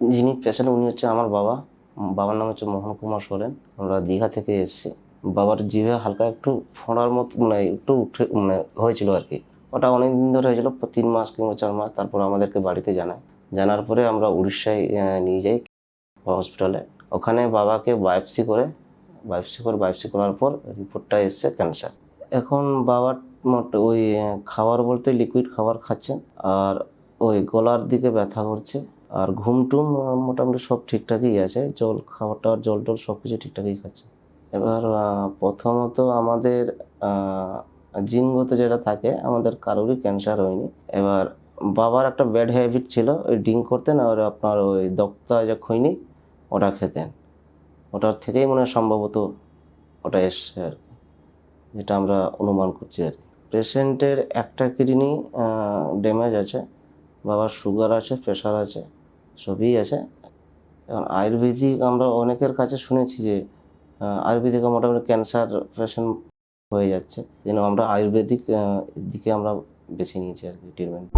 যিনি পেশেন্ট উনি হচ্ছে আমার বাবা। বাবার নাম হচ্ছে মোহন কুমার সোরেন। আমরা দীঘা থেকে এসেছি। বাবার জিভে হালকা একটু ফোঁড়ার মতো মানে একটু উঠে মানে হয়েছিল আর কি। ওটা অনেক দিন ধরে হয়েছিল, তিন মাস কিংবা চার মাস। তারপর আমাদেরকে বাড়িতে জানায়। জানার পরে আমরা উড়িষ্যায় নিয়ে যাই হসপিটালে ওখানে বাবাকে বায়োপসি করে বায়োপসি করে বায়োপসি করার পর রিপোর্টটা এসছে ক্যান্সার এখন বাবার মোট ওই, খাবার বলতে লিকুইড খাবার খাচ্ছেন আর ওই গলার দিকে ব্যথা করছে। আর ঘুম টুম মোটামুটি সব ঠিকঠাকই আছে। জল খাবার টাবার জল টল সব কিছু ঠিকঠাকই খাচ্ছে। এবার প্রথমত আমাদের জিনগত যেটা থাকে, আমাদের কারোরই ক্যান্সার হয়নি। এবার, বাবার একটা ব্যাড হ্যাবিট ছিল, ওই ড্রিঙ্ক করতেন আর আপনার ওই দক্তা যে খৈনি, ওটা খেতেন। ওটার থেকেই মনে হয় সম্ভবত ওটা এসছে আর কি, যেটা আমরা অনুমান করছি আর কি। পেশেন্টের একটা কিডনি ড্যামেজ আছে, বাবার সুগার আছে প্রেশার আছে সবই আছে। এবং আয়ুর্বেদিক আমরা অনেকের কাছে শুনেছি যে আয়ুর্বেদিক মোটামুটি ক্যান্সার পেশেন্ট হয়ে যাচ্ছে। যেন আমরা আয়ুর্বেদিক দিকে আমরা বেছে নিয়েছি আর কি ট্রিটমেন্ট